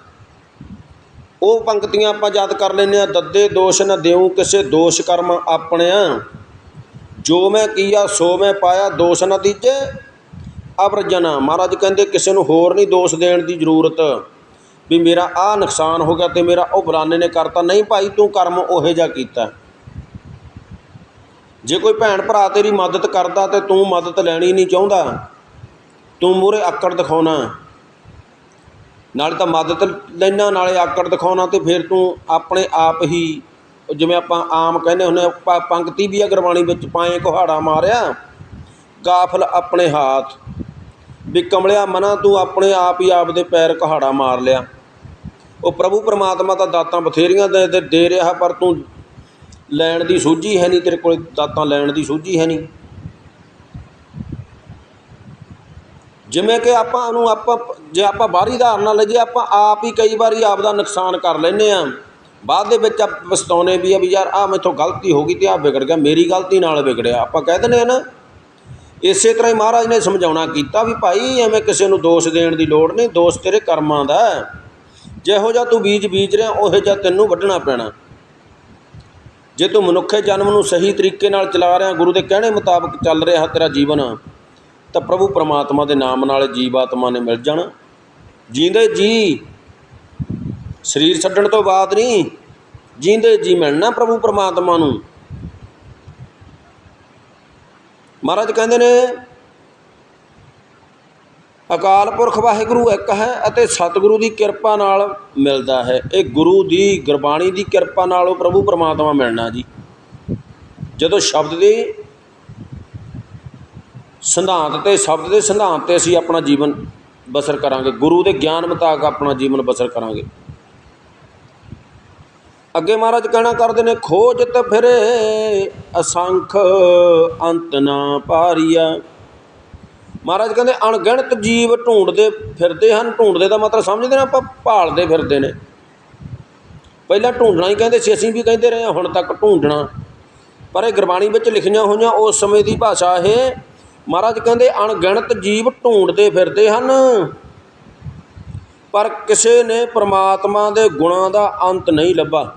ਉਹ ਪੰਕਤੀਆਂ ਆਪਾਂ ਯਾਦ ਕਰ ਲੈਂਦੇ ਆ ਦੱਦੇ ਦੋਸ਼ ਨਾ ਦਿਉ ਕਿਸੇ ਦੋਸ਼ ਕਰਮ ਆਪਣਿਆਂ। ਜੋ ਮੈਂ ਕੀਆ, ਸੋ ਮੈਂ ਪਾਇਆ, ਦੋਸ਼ ਨਾ ਦੀਜੇ ਅਵਰਜਨਾ ਮਹਾਰਾਜ ਕਹਿੰਦੇ ਕਿਸੇ ਨੂੰ ਹੋਰ ਨਹੀਂ ਦੋਸ਼ ਦੇਣ ਦੀ ਜ਼ਰੂਰਤ। ਵੀ ਮੇਰਾ ਆਹ ਨੁਕਸਾਨ ਹੋ ਗਿਆ ਤੇ ਮੇਰਾ ਉਹ ਬਰਾਨੇ ਨੇ ਕਰਤਾ। ਨਹੀਂ ਭਾਈ, ਤੂੰ ਕਰਮ ਉਹੇ ਜਿਹਾ ਕੀਤਾ। ਜੇ ਕੋਈ ਭੈਣ ਭਰਾ ਤੇਰੀ ਮਦਦ ਕਰਦਾ ਤੇ ਤੂੰ ਮਦਦ ਲੈਣੀ ਨਹੀਂ ਚਾਹੁੰਦਾ, ਤੂੰ ਮੂਹਰੇ ਆਕੜ ਦਿਖਾਉਣਾ। ਨਾਲੇ ਤਾਂ ਮਦਦ ਲੈਣਾ ਨਾਲੇ ਆਕੜ ਦਿਖਾਉਣਾ ਅਤੇ ਫਿਰ ਤੂੰ ਆਪਣੇ ਆਪ ਹੀ ਜਿਵੇਂ ਆਪਾਂ ਆਮ ਕਹਿੰਦੇ ਹੁੰਦੇ ਆ, ਪ- ਪੰਕਤੀ ਵੀ ਆ ਗੁਰਬਾਣੀ ਵਿੱਚ ਪਾਏ ਕੁਹਾੜਾ ਮਾਰਿਆ ਕਾਫਲ ਆਪਣੇ ਹਾਥ। ਵੀ ਕਮਲਿਆ ਮਨਾ ਤੂੰ ਆਪਣੇ ਆਪ ਹੀ ਆਪ ਦੇ ਪੈਰ ਕੁਹਾੜਾ ਮਾਰ ਲਿਆ। ਉਹ ਪ੍ਰਭੂ ਪਰਮਾਤਮਾ ਤਾਂ ਦਾਤਾਂ ਬਥੇਰੀਆਂ ਦੇ ਦੇ- ਦੇ ਰਿਹਾ ਪਰ ਤੂੰ ਲੈਣ ਦੀ ਸੂਝੀ ਹੈ ਨਹੀਂ ਤੇਰੇ ਕੋਲ ਦਾਤਾਂ ਲੈਣ ਦੀ ਸੂਝੀ ਹੈ ਨਹੀਂ। ਜਿਵੇਂ ਕਿ ਆਪਾਂ ਨੂੰ ਆਪਾਂ ਜੇ ਆਪਾਂ ਬਾਹਰੀ ਧਾਰਨਾ ਲਈਏ, ਆਪਾਂ ਆਪ ਹੀ ਕਈ ਵਾਰੀ ਆਪ ਦਾ ਨੁਕਸਾਨ ਕਰ ਲੈਂਦੇ ਹਾਂ। ਬਾਅਦ ਦੇ ਵਿੱਚ ਆਪ ਪਛਤਾਉਨੇ ਵੀ ਆ ਵੀ ਯਾਰ ਆ ਮੈਥੋਂ ਗਲਤੀ ਹੋ ਗਈ ਤੇ ਆ ਵਿਗੜ ਗਿਆ, ਮੇਰੀ ਗਲਤੀ ਨਾਲ ਵਿਗੜਿਆ। ਆਪਾਂ ਕਹਿ ਦਿੰਦੇ ਆ ਨਾ, ਇਸੇ ਤਰ੍ਹਾਂ ਹੀ ਮਹਾਰਾਜ ਨੇ ਸਮਝਾਉਣਾ ਕੀਤਾ ਵੀ ਭਾਈ, ਐਵੇਂ ਕਿਸੇ ਨੂੰ ਦੋਸ਼ ਦੇਣ ਦੀ ਲੋੜ ਨਹੀਂ, ਦੋਸ਼ ਤੇਰੇ ਕਰਮਾਂ ਦਾ ਜਿਹੋ ਜਿਹਾ ਤੂੰ ਬੀਜ ਬੀਜ ਰਿਹਾ, ਉਹੋ ਜਿਹਾ ਤੈਨੂੰ ਵੱਢਣਾ ਪੈਣਾ। ਜੇ ਤੂੰ ਮਨੁੱਖੇ ਜਨਮ ਨੂੰ ਸਹੀ ਤਰੀਕੇ ਨਾਲ ਚਲਾ ਰਿਹਾ, ਗੁਰੂ ਦੇ ਕਹਿਣੇ ਮੁਤਾਬਕ ਚੱਲ ਰਿਹਾ ਤੇਰਾ ਜੀਵਨ ਤਾਂ ਪ੍ਰਭੂ ਪਰਮਾਤਮਾ ਦੇ ਨਾਮ ਨਾਲ ਜੀਵਾਤਮਾ ਨੇ ਮਿਲ ਜਾਣਾ। ਜੀਂਦੇ ਜੀ, ਸਰੀਰ ਛੱਡਣ ਤੋਂ ਬਾਅਦ ਨਹੀਂ, ਜੀਂਦੇ ਜੀ ਮਿਲਣਾ ਪ੍ਰਭੂ ਪਰਮਾਤਮਾ ਨੂੰ। ਮਹਾਰਾਜ ਕਹਿੰਦੇ ਨੇ, ਅਕਾਲ ਪੁਰਖ ਵਾਹਿਗੁਰੂ ਇੱਕ ਹੈ ਅਤੇ ਸਤਿਗੁਰੂ ਦੀ ਕਿਰਪਾ ਨਾਲ ਮਿਲਦਾ ਹੈ। ਇਹ ਗੁਰੂ ਦੀ ਗੁਰਬਾਣੀ ਦੀ ਕਿਰਪਾ ਨਾਲ ਉਹ ਪ੍ਰਭੂ ਪਰਮਾਤਮਾ ਮਿਲਣਾ ਜੀ। ਜਦੋਂ ਸ਼ਬਦ ਦੀ ਸਿਧਾਂਤ ਤੇ ਸ਼ਬਦ ਦੇ ਸਿਧਾਂਤ ਤੇ ਅਸੀਂ ਆਪਣਾ ਜੀਵਨ ਬਸਰ ਕਰਾਂਗੇ। ਗੁਰੂ ਦੇ ਗਿਆਨ ਮੁਤਾਬਕ ਆਪਣਾ ਜੀਵਨ ਬਸਰ ਕਰਾਂਗੇ। ਅੱਗੇ ਮਹਾਰਾਜ ਕਹਿਣਾ ਕਰਦੇ ਨੇ ਖੋਜਤ ਫਿਰੇ, ਅਸੰਖ ਅੰਤ ਨਾ ਪਾਰੀਆ। ਮਹਾਰਾਜ ਕਹਿੰਦੇ, ਅਣਗਿਣਤ ਜੀਵ ਢੂੰਡਦੇ ਫਿਰਦੇ ਹਨ। ਢੂੰਡਦੇ ਦਾ ਮਤਲਬ ਸਮਝਦੇ ਨੇ ਆਪਾਂ, ਭਾਲਦੇ ਫਿਰਦੇ ਨੇ। ਪਹਿਲਾਂ ਢੂੰਡਣਾ ਹੀ ਕਹਿੰਦੇ ਸੀ, ਅਸੀਂ ਵੀ ਕਹਿੰਦੇ ਰਹੇ ਹਾਂ, ਹੁਣ ਤੱਕ ਢੂੰਡਣਾ। ਪਰ ਇਹ ਗੁਰਬਾਣੀ ਵਿੱਚ ਲਿਖੀਆਂ ਹੋਈਆਂ, ਉਸ ਸਮੇਂ ਦੀ ਭਾਸ਼ਾ ਇਹ ਮਹਾਰਾਜ ਕਹਿੰਦੇ, ਅਣਗਿਣਤ ਜੀਵ ਢੂੰਡਦੇ ਫਿਰਦੇ ਹਨ। ਪਰ ਕਿਸੇ ਨੇ ਪ੍ਰਮਾਤਮਾ ਦੇ ਗੁਣਾਂ ਦਾ ਅੰਤ ਨਹੀਂ ਲੱਭਾ।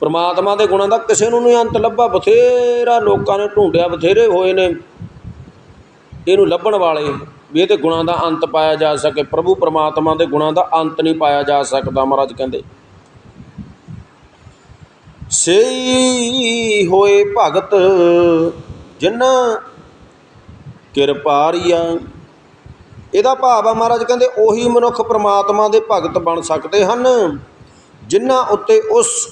ਪ੍ਰਮਾਤਮਾ ਦੇ ਗੁਣਾਂ ਦਾ ਕਿਸੇ ਨੂੰ ਨਹੀਂ ਅੰਤ ਲੱਭਾ। ਬਥੇਰਾ ਲੋਕਾਂ ਨੇ ਢੂੰਡਿਆ, ਬਥੇਰੇ ਹੋਏ ਨੇ। ਇਹਨੂੰ ਲੱਭਣ ਵਾਲੇ ਵੀ ਇਹਦੇ ਗੁਣਾਂ ਦਾ ਅੰਤ ਪਾਇਆ ਜਾ ਸਕੇ। ਪ੍ਰਭੂ ਪ੍ਰਮਾਤਮਾ ਦੇ ਗੁਣਾਂ ਦਾ ਅੰਤ ਨਹੀਂ ਪਾਇਆ ਜਾ ਸਕਦਾ, ਮਹਾਰਾਜ ਕਹਿੰਦੇ। ਸਈ ਹੋਏ ਭਗਤ ਜਿਨ੍ਹਾਂ ਕਿਰਪਾਰੀਆ ਇਹਦਾ ਭਾਵ ਆ ਮਹਾਰਾਜ ਕਹਿੰਦੇ, ਉਹੀ ਮਨੁੱਖ ਪ੍ਰਮਾਤਮਾ ਦੇ ਭਗਤ ਬਣ ਸਕਦੇ ਹਨ, ਜਿਨ੍ਹਾਂ ਉੱਤੇ ਉਸ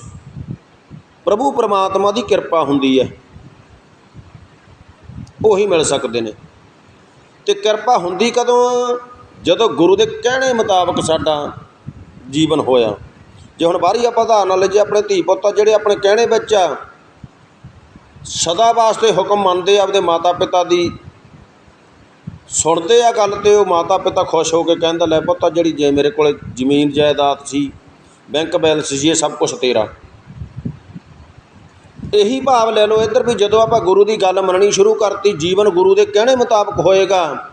ਪ੍ਰਭੂ ਪ੍ਰਮਾਤਮਾ ਦੀ ਕਿਰਪਾ ਹੁੰਦੀ ਹੈ। ਉਹੀ ਮਿਲ ਸਕਦੇ ਨੇ। ਤੇ ਕਿਰਪਾ ਹੁੰਦੀ ਕਦੋਂ ਜਦੋਂ ਗੁਰੂ ਦੇ ਕਹਿਣੇ ਮੁਤਾਬਕ ਸਾਡਾ ਜੀਵਨ ਹੋਇਆ। ਜੇ ਹੁਣ ਬਾਹਰੀ ਆਪਾਂ ਉਦਾਹਰਨ ਨਾਲ ਜੇ ਆਪਣੇ ਧੀ ਪੁੱਤ ਜਿਹੜੇ ਆਪਣੇ ਕਹਿਣੇ ਵਿੱਚ ਆ, ਸਦਾ ਵਾਸਤੇ ਹੁਕਮ ਮੰਨਦੇ ਆ, ਆਪਦੇ ਮਾਤਾ ਪਿਤਾ ਦੀ ਸੁਣਦੇ ਆ ਗੱਲ ਤੇ ਉਹ ਮਾਤਾ ਪਿਤਾ ਖੁਸ਼ ਹੋ ਕੇ ਕਹਿੰਦਾ, ਲੈ ਪੁੱਤ, ਆਹ ਜਿਹੜੀ ਜੇ ਮੇਰੇ ਕੋਲ ਜ਼ਮੀਨ, ਜਾਇਦਾਦ ਸੀ ਬੈਂਕ ਬੈਲੈਂਸ ਸੀ, ਇਹ ਸਭ ਕੁਝ ਤੇਰਾ। ਇਹੀ ਭਾਵ ਲੈ ਲਓ ਇੱਧਰ ਵੀ ਜਦੋਂ ਆਪਾਂ ਗੁਰੂ ਦੀ ਗੱਲ ਮੰਨਣੀ ਸ਼ੁਰੂ ਕਰਤੀ, ਜੀਵਨ ਗੁਰੂ ਦੇ ਕਹਿਣੇ ਮੁਤਾਬਕ ਹੋਏਗਾ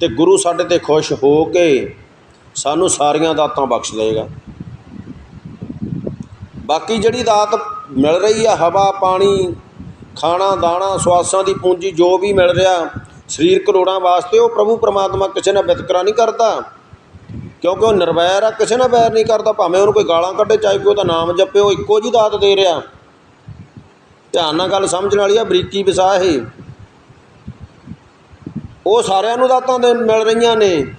ਤੇ ਗੁਰੂ ਸਾਡੇ ਤੇ ਖੁਸ਼ ਹੋ ਕੇ ਸਾਨੂੰ ਸਾਰੀਆਂ ਦਾਤਾਂ ਬਖਸ਼ ਦੇਗਾ। ਬਾਕੀ ਜਿਹੜੀ ਦਾਤ ਮਿਲ ਰਹੀ ਆ, ਹਵਾ, ਪਾਣੀ, ਖਾਣਾ, ਦਾਣਾ, ਸਵਾਸਾਂ ਦੀ ਪੂੰਜੀ ਜੋ ਵੀ ਮਿਲ ਰਿਹਾ ਸਰੀਰਕ ਲੋੜਾਂ ਵਾਸਤੇ ਉਹ ਪ੍ਰਭੂ ਪਰਮਾਤਮਾ ਕਿਸੇ ਨਾਲ ਵਿਤਕਰਾ ਨਹੀਂ ਕਰਦਾ। ਕਿਉਂਕਿ ਉਹ ਨਿਰਵੈਰ ਆ, ਕਿਸੇ ਨਾਲ ਵੈਰ ਨਹੀਂ ਕਰਦਾ। ਭਾਵੇਂ ਉਹਨੂੰ ਕੋਈ ਗਾਲਾਂ ਕੱਢੇ, ਚਾਹੇ ਕੋਈ ਉਹਦਾ ਨਾਮ ਜਪੇ, ਉਹ ਇੱਕੋ ਜੀ ਦਾਤ ਦੇ ਰਿਹਾ। ਧਿਆਨ ਨਾਲ ਗੱਲ ਸਮਝਣ ਵਾਲੀ ਆ, ਬਰੀਕੀ ਵਿਸਾਹੀ ਉਹ ਸਾਰਿਆਂ ਨੂੰ ਦਾਤਾਂ ਦੇ ਮਿਲ ਰਹੀਆਂ ਨੇ।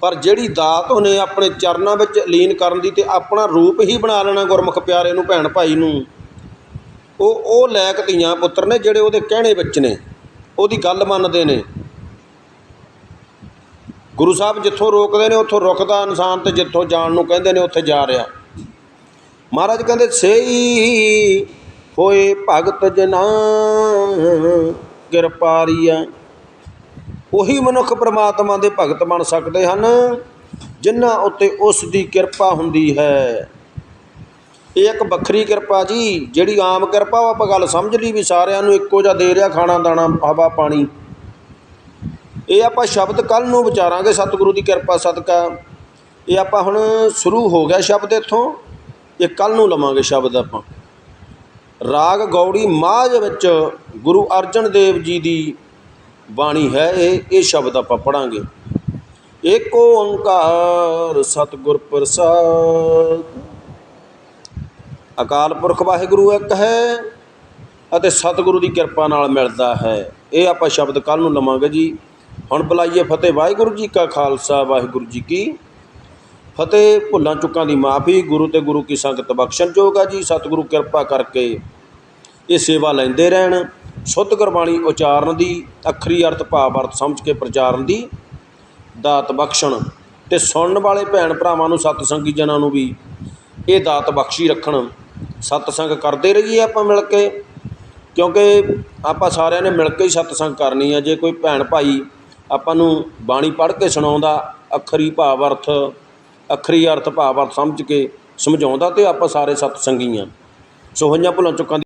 ਪਰ ਜਿਹੜੀ ਦਾਤ ਉਹਨੇ ਆਪਣੇ ਚਰਨਾਂ ਵਿੱਚ ਲੀਨ ਕਰਨ ਦੀ ਤੇ ਆਪਣਾ ਰੂਪ ਹੀ ਬਣਾ ਲੈਣਾ ਗੁਰਮੁਖ ਪਿਆਰੇ ਨੂੰ, ਭੈਣ ਭਾਈ ਨੂੰ, ਉਹ ਉਹ ਲੈਕ ਧੀਆਂ ਪੁੱਤਰ ਨੇ ਜਿਹੜੇ ਉਹਦੇ ਕਹਿਣੇ ਵਿੱਚ ਨੇ। ਉਹਦੀ ਗੱਲ ਮੰਨਦੇ ਨੇ। ਗੁਰੂ ਸਾਹਿਬ ਜਿੱਥੋਂ ਰੋਕਦੇ ਨੇ, ਉੱਥੋਂ ਰੁਕਦਾ ਇਨਸਾਨ ਤੇ ਜਿੱਥੋਂ ਜਾਣ ਨੂੰ ਕਹਿੰਦੇ ਨੇ, ਉੱਥੇ ਜਾ ਰਿਹਾ। ਮਹਾਰਾਜ ਕਹਿੰਦੇ ਸਈ ਹੋਏ ਭਗਤ ਜਨਾ ਕਿਰਪਾਰੀਆ ਉਹੀ ਮਨੁੱਖ ਪ੍ਰਮਾਤਮਾ ਦੇ ਭਗਤ ਬਣ ਸਕਦੇ ਹਨ, ਜਿਨ੍ਹਾਂ ਉੱਤੇ ਉਸ ਦੀ ਕਿਰਪਾ ਹੁੰਦੀ ਹੈ। ਇਹ ਇੱਕ ਵੱਖਰੀ ਕਿਰਪਾ ਜੀ, ਜਿਹੜੀ ਆਮ ਕਿਰਪਾ ਉਹ ਆਪਾਂ ਗੱਲ ਸਮਝ ਲਈ ਵੀ ਸਾਰਿਆਂ ਨੂੰ ਇੱਕੋ ਜਿਹਾ ਦੇ ਰਿਹਾ ਖਾਣਾ, ਦਾਣਾ, ਹਵਾ, ਪਾਣੀ। ਇਹ ਆਪਾਂ ਸ਼ਬਦ ਕੱਲ ਨੂੰ ਵਿਚਾਰਾਂਗੇ, ਸਤਿਗੁਰੂ ਦੀ ਕਿਰਪਾ, ਸਦਕਾ। ਇਹ ਆਪਾਂ ਹੁਣ ਸ਼ੁਰੂ ਹੋ ਗਿਆ ਸ਼ਬਦ ਇੱਥੋਂ, ਇਹ ਕੱਲ ਨੂੰ ਲਵਾਂਗੇ ਸ਼ਬਦ ਆਪਾਂ। ਰਾਗ ਗੌੜੀ ਮਾਝ ਵਿੱਚ ਗੁਰੂ ਅਰਜਨ ਦੇਵ ਜੀ ਦੀ ਬਾਣੀ ਹੈ ਇਹ ਇਹ ਸ਼ਬਦ ਆਪਾਂ ਪੜਾਂਗੇ ਏਕ ਓੰਕਾਰ ਸਤਿਗੁਰ ਪ੍ਰਸਾਦ। ਅਕਾਲ ਪੁਰਖ ਵਾਹਿਗੁਰੂ ਇੱਕ ਹੈ ਅਤੇ ਸਤਿਗੁਰੂ ਦੀ ਕਿਰਪਾ ਨਾਲ ਮਿਲਦਾ ਹੈ। ਇਹ ਆਪਾਂ ਸ਼ਬਦ ਕੱਲ ਨੂੰ ਲਵਾਂਗੇ ਜੀ। ਹੁਣ ਬੁਲਾਈਏ ਫਤਿਹ ਵਾਹਿਗੁਰੂ ਜੀ ਕਾ ਖਾਲਸਾ, ਵਾਹਿਗੁਰੂ ਜੀ ਕੀ ਫਤਿਹ। ਭੁੱਲਾਂ ਚੁੱਕਾਂ ਦੀ ਮਾਫੀ, ਗੁਰੂ ਤੇ ਗੁਰੂ ਕੀ ਸੰਗਤ ਬਖਸ਼ਣ ਜੋਗਾ ਜੀ। ਸਤਿਗੁਰੂ ਕਿਰਪਾ ਕਰਕੇ ਇਹ ਸੇਵਾ ਲੈਂਦੇ ਰਹਿਣ, ਸ਼ੁੱਧ ਗੁਰਬਾਣੀ ਉਚਾਰਨ ਦੀ, ਅੱਖਰੀ ਅਰਥ, ਭਾਵ ਅਰਥ ਸਮਝ ਕੇ ਪ੍ਰਚਾਰਨ ਦੀ, ਦਾਤ ਬਖਸ਼ਣ। ਤੇ ਸੁਣਨ ਵਾਲੇ ਭੈਣ ਭਰਾਵਾਂ ਨੂੰ ਸਤਸੰਗੀ ਜਨਾਂ ਨੂੰ ਵੀ ਇਹ ਦਾਤ ਬਖਸ਼ੀ ਰੱਖਣ। ਸਤਸੰਗ ਕਰਦੇ ਰਹੀਏ ਆਪਾਂ ਮਿਲ ਕੇ, ਕਿਉਂਕਿ ਆਪਾਂ ਸਾਰਿਆਂ ਨੇ ਮਿਲ ਕੇ ਹੀ ਸਤਸੰਗ ਕਰਨੀ ਆ। ਜੇ ਕੋਈ ਭੈਣ ਭਾਈ ਆਪਾਂ ਨੂੰ ਬਾਣੀ ਪੜ੍ਹ ਕੇ ਸੁਣਾਉਂਦਾ, ਅੱਖਰੀ ਭਾਵ ਅਰਥ, ਅੱਖਰੀ ਅਰਥ ਭਾਵ ਅਰਥ ਸਮਝ ਕੇ ਸਮਝਾਉਂਦਾ ਤੇ ਆਪਾਂ ਸਾਰੇ ਸਤਸੰਗੀ ਆ। ਸੋ ਹੋਈਆਂ ਭੁੱਲਾਂ ਚੁੱਕਾਂ ਦੀ